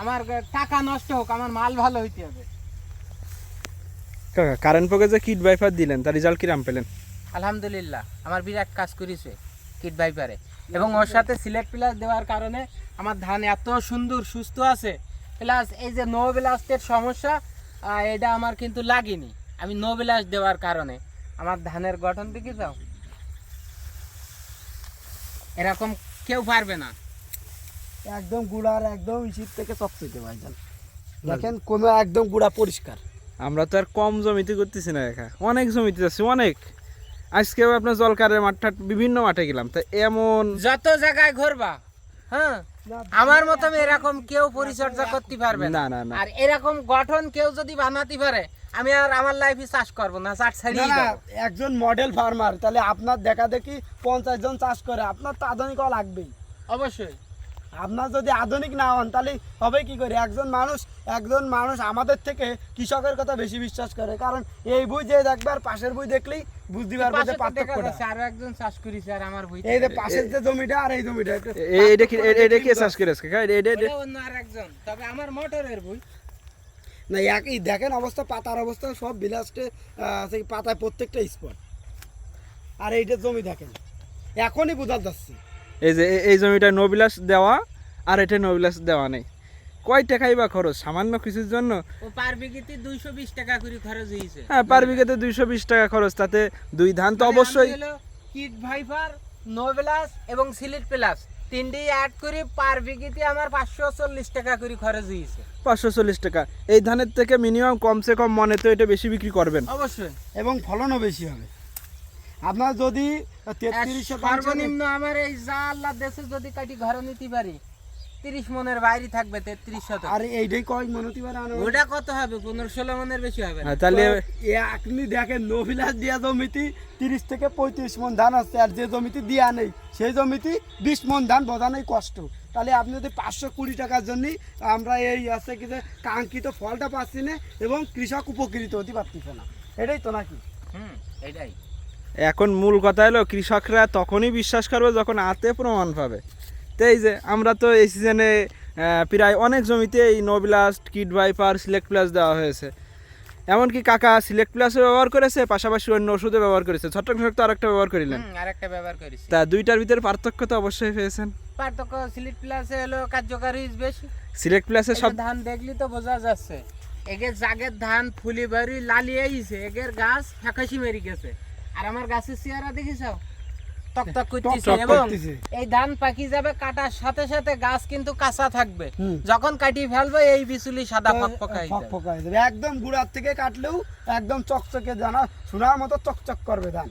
আমার টাকা নষ্ট হোক আমার মাল ভালো হইতে হবে। কাকা কারেন্ট পকে যে কিট বাইফার দিলেন তার রেজাল্ট কিরাম পেলেন? আলহামদুলিল্লাহ আমার বিরাট কাজ করেছে কিট ভাইপারে এবং ওর সাথে সিলেক্ট প্লাস দেওয়ার কারণে আমার ধান এত সুন্দর সুস্থ আছে। প্লাস এই যে নো ব্লাস্টের সমস্যা এটা আমার কিন্তু লাগেনি। আমি নো ব্লাস্ট দেওয়ার কারণে। আমার ধানের গঠন দিকে যাও। এরকম কেউ পারবে না। একদম গুড়ার একদম ইসির থেকে চকচকে ভাইজান দেখেন কোনো একদম গুড়া পরিষ্কার। আমরা তো আর কম জমিতে করতেছি না একা। অনেক জমিতে যাচ্ছি অনেক। আজকেও আপনার জলকারের মাঠ বিভিন্ন মাঠে গেলাম। তা এমন যত জায়গায় ঘুরবা হ্যাঁ আমার মতন এরকম কেউ পরিচর্যা করতে পারবে না, না না। আর এরকম গঠন কেউ যদি বানাতে পারে আমি আর আমার লাইফে চাষ করব না চাষ ছাড়িয়ে না একজন মডেল ফার্মার তাহলে আপনার দেখা দেখি পঞ্চাশ জন চাষ করে আপনার তো আধুনিক লাগবেই। অবশ্যই। আপনার যদি আধুনিক না হন তাহলে হবে কি করে? একজন মানুষ একজন মানুষ আমাদের থেকে কৃষকের কথা বেশি বিশ্বাস করে। কারণ এই বই যে দেখবে আর পাশের বই দেখলেই বুঝতে পারবে যে পার্থক্যটা। আরও একজন চাষ করেছে আর আমার বই এই যে পাশের যে জমিটা আর এই জমিটা একটু এ- এটা কি এ- এটা কি চাষ করে আজকে? কাকা? এটা- এটা- এটা- অন্য আর একজন তবে আমার মোটরের বই। না একই দেখেন অবস্থা পাতার অবস্থা সব বিলাসটে সেই পাতায় প্রত্যেকটা স্পট। আর এইটা জমি দেখেন। এখনই বোঝা যাচ্ছে। এই যে এই জমিটা নবিলাস দেওয়া আর এটা নবিলাস দেওয়া নেই। কয় টাকাই বা খরচ? সামান্য কিছুর জন্য? পার বিঘিতে দুইশো বিশ টাকা করে খরচ হয়েছে হ্যাঁ পার বিঘাতে দুইশো বিশ টাকা খরচ তাতে দুই ধান তো অবশ্যই কিট ভাইপার নো এবং সিলিট প্লাস। তিনটি অ্যাড করে পার বিঘিতে আমার পাঁচশো চল্লিশ টাকা করে খরচ হয়েছে পাঁচশো চল্লিশ টাকা। এই ধানের থেকে মিনিমাম কমসে কম মনে তো এটা বেশি বিক্রি করবেন। অবশ্যই। এবং ফলনও বেশি হবে। আপনার যদি তেত্রিশ সর্বনিম্ন আমার এই যা আল্লাহ দেশে যদি কাটি ঘরে নিতে পারি তিরিশ মনের বাইরে থাকবে তেত্রিশ শত আর এইটাই কয় মনতি পারে ওটা কত হবে? পনেরো ষোলো মনের বেশি হবে না। হ্যাঁ, তাহলে আপনি দেখেন নভিলাস দিয়া জমিতে তিরিশ থেকে পঁয়ত্রিশ মন ধান আছে আর যে জমিতে দিয়া নেই সেই জমিতে বিশ মন ধান বোঝানোই কষ্ট। তাহলে আপনি যদি পাঁচশো কুড়ি টাকার জন্যই আমরা এই আছে কি যে কাঙ্ক্ষিত ফলটা পাচ্ছি না এবং কৃষক উপকৃত হতে পারতেছে না। এটাই তো নাকি? হুম এটাই। এখন মূল কথা হলো কৃষকরা তখনই বিশ্বাস করবে যখন হাতে প্রমাণ পাবে। তো এই যে আমরা তো এই সিজনে প্রায় অনেক জমিতে এই নোবিলাস্ট কিট ভাইপার সিলেক্ট প্লাস দেওয়া হয়েছে। এমনকি কাকা সিলেক্ট প্লাসও ব্যবহার করেছে পাশাপাশি অন্য ওষুধও ব্যবহার করেছে। ছোট্ট কৃষক তো আরেকটা ব্যবহার করিলেন। আরেকটা ব্যবহার করেছি। তা দুইটার ভিতরে পার্থক্য তো অবশ্যই পেয়েছেন। পার্থক্য সিলিট প্লাসে হলো কার্যকারী বেশি। সিলেক্ট প্লাসের এই সব ধান দেখলি তো বোঝা যাচ্ছে। এগের জাগের ধান ফুলি বাড়ি লালিয়ে আইছে এগের গাছ ফ্যাকাশি মেরি গেছে। আর আমার গাছের চেহারা দেখিছাও টকটক করতেছে। এবং এই ধান পাকি যাবে কাটার সাথে সাথে গাছ কিন্তু কাঁচা থাকবে। যখন কাটি ফেলবে এই বিচুলি সাদা ফকফকা হয়ে যাবে। ফকফকা হয়ে যাবে। একদম গুড়ার থেকে কাটলেও একদম চকচকে জানা শোনার মতো চকচক করবে ধান।